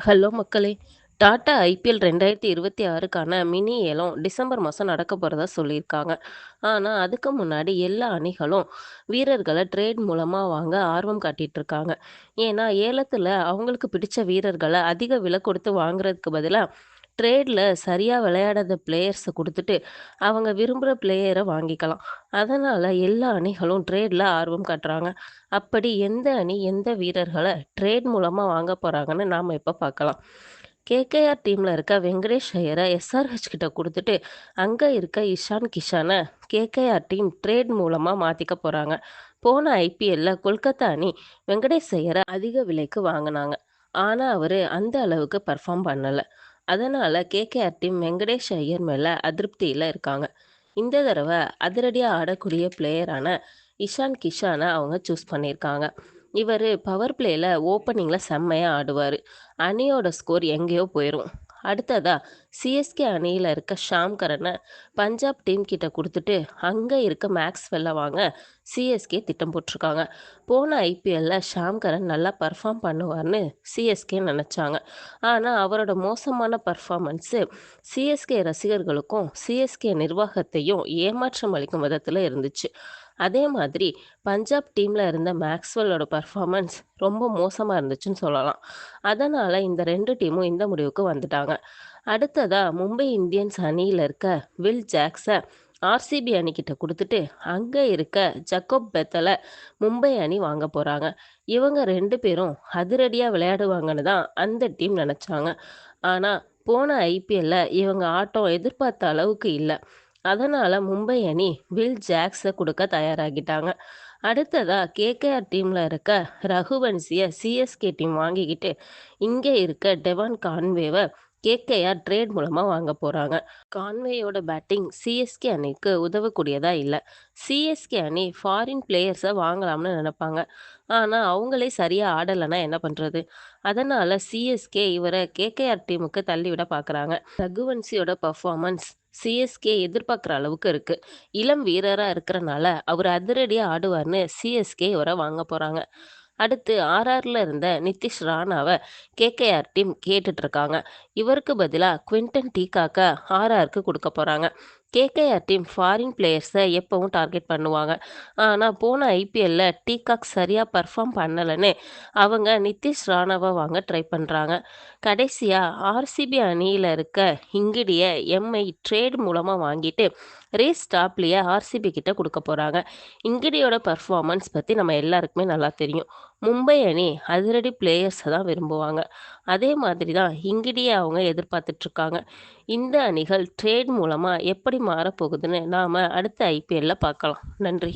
Hello மக்களே! Tata IPL 2026க்கான mini ஏலம் டிசம்பர் மாதம் நடக்க போகிறதா சொல்லியிருக்காங்க. ஆனால் அதுக்கு முன்னாடி எல்லா அணிகளும் வீரர்களை ட்ரேட் மூலமாக வாங்க ஆர்வம் காட்டிகிட்டு இருக்காங்க. ஏன்னா, ஏலத்தில் அவங்களுக்கு பிடிச்ச வீரர்களை அதிக விலை கொடுத்து வாங்குறதுக்கு பதிலாக ட்ரேடில் சரியாக விளையாடாத பிளேயர்ஸை கொடுத்துட்டு அவங்க விரும்புகிற பிளேயரை வாங்கிக்கலாம். அதனால் எல்லா அணிகளும் ட்ரேடில் ஆர்வம் காட்டுறாங்க. அப்படி எந்த அணி எந்த வீரர்களை ட்ரேட் மூலமாக வாங்க போகிறாங்கன்னு நாம் இப்போ பார்க்கலாம். கேகேஆர் டீமில் இருக்க வெங்கடேஷ் ஐயரை எஸ்ஆர்ஹெச் கிட்ட கொடுத்துட்டு அங்கே இருக்க இஷான் கிஷானை கேகேஆர் டீம் ட்ரேட் மூலமாக மாற்றிக்க போகிறாங்க போன ஐபிஎல்ல கொல்கத்தா அணி வெங்கடேஷ் ஐயரை அதிக விலைக்கு வாங்கினாங்க ஆனால் அவர் அந்த அளவுக்கு பெர்ஃபார்ம் பண்ணலை அதனால கேகேஆர் டீம் வெங்கடேஷ் ஐயர் மேல அதிருப்தியில இருக்காங்க. இந்த தடவை அதிரடியாக ஆடக்கூடிய பிளேயரான இஷான் கிஷானை அவங்க சூஸ் பண்ணியிருக்காங்க. இவர் பவர் பிளேயில் ஓப்பனிங்கில் செம்மையாக ஆடுவார் அணியோட ஸ்கோர் எங்கேயோ போயிரும். அடுத்ததா சிஎஸ்கே அணியில் இருக்க ஷாம்கரனை பஞ்சாப் டீம் கிட்ட கொடுத்துட்டு அங்கே இருக்க மேக்ஸ் வெல்ல வாங்க சிஎஸ்கே திட்டம் போட்டிருக்காங்க. போன ஐபிஎல்ல ஷாம்கரன் நல்லா பர்ஃபார்ம் பண்ணுவார்னு சிஎஸ்கே நினச்சாங்க ஆனால் அவரோட மோசமான பர்ஃபார்மன்ஸு சிஎஸ்கே ரசிகர்களுக்கும், சிஎஸ்கே நிர்வாகத்தையும் ஏமாற்றம் அளிக்கும் விதத்தில் இருந்துச்சு. அதே மாதிரி பஞ்சாப் டீமில் இருந்த மேக்ஸ்வெல்லோட பர்ஃபார்மன்ஸ் ரொம்ப மோசமாக இருந்துச்சுன்னு சொல்லலாம். அதனால் இந்த ரெண்டு டீமும் இந்த முடிவுக்கு வந்துட்டாங்க. அடுத்ததாக மும்பை இந்தியன்ஸ் அணியில் இருக்க வில் ஜாக்ஸை ஆர்சிபி அணிக்கிட்ட கொடுத்துட்டு அங்கே இருக்க ஜக்கோப் பெத்தலை மும்பை அணி வாங்க போகிறாங்க இவங்க ரெண்டு பேரும் அதிரடியாக விளையாடுவாங்கன்னு தான் அந்த டீம் நினச்சாங்க. ஆனால் போன ஐபிஎல்ல இவங்க ஆட்டம் எதிர்பார்த்த அளவுக்கு இல்லை. அதனால் மும்பை அணி வில் ஜாக்ஸை கொடுக்க தயாராகிட்டாங்க. அடுத்ததாக கேகேஆர் டீமில் இருக்க ரகுவன்சியை சிஎஸ்கே டீம் வாங்கிக்கிட்டு, இங்கே இருக்க டெவான் கான்வேவை கேகேஆர் ட்ரேட் மூலமாக வாங்க போகிறாங்க கான்வேயோட பேட்டிங் சிஎஸ்கே அணிக்கு உதவக்கூடியதா இல்லை. சிஎஸ்கே அணி ஃபாரின் பிளேயர்ஸை வாங்கலாம்னு நினைப்பாங்க. ஆனால் அவங்களே சரியாக ஆடலைன்னா என்ன பண்ணுறது அதனால் சிஎஸ்கே இவரை கேகேஆர் டீமுக்கு தள்ளிவிட பார்க்குறாங்க. ரகுவன்சியோட பர்ஃபார்மன்ஸ் சிஎஸ்கே எதிர்பார்க்குற அளவுக்கு இருக்குது இளம் வீரராக இருக்கிறனால அவர் அதிரடியாக ஆடுவார்னு சிஎஸ்கே இவரை வாங்க போகிறாங்க அடுத்து ஆர்ஆரில் இருந்த நிதிஷ் ராணாவை கேகேஆர் டீம் கேட்டுட்ருக்காங்க இவருக்கு பதிலாக குவிண்டன் டீகாக்க ஆர்ஆருக்கு கொடுக்க போகிறாங்க கேகேஆர் டீம் ஃபாரின் பிளேயர்ஸை எப்போவும் டார்கெட் பண்ணுவாங்க. ஆனால் போன ஐபிஎல்லில் டீகாக் சரியாக பர்ஃபார்ம் பண்ணலைன்னு அவங்க நிதிஷ் ராணாவை வாங்க ட்ரை பண்ணுறாங்க கடைசியாக ஆர்சிபி அணியில் இருக்க இங்கிடியை எம்ஐ ட்ரேட் மூலமாக வாங்கிட்டு, ரேஸ் ஸ்டாப்லியை ஆர்சிபி கிட்ட கொடுக்க போகிறாங்க இங்கிடியோட பர்ஃபார்மன்ஸ் பற்றி நம்ம எல்லாருக்குமே நல்லா தெரியும். மும்பை அணி அதிரடி பிளேயர்ஸை தான் விரும்புவாங்க. அதே மாதிரி தான் ஹிங்கிடிய அவங்க எதிர்பார்த்துட்ருக்காங்க இந்த அணிகள் ட்ரேட் மூலமாக எப்படி மாறப்போகுதுன்னு நாம் அடுத்த ஐபிஎல்ல பார்க்கலாம். நன்றி.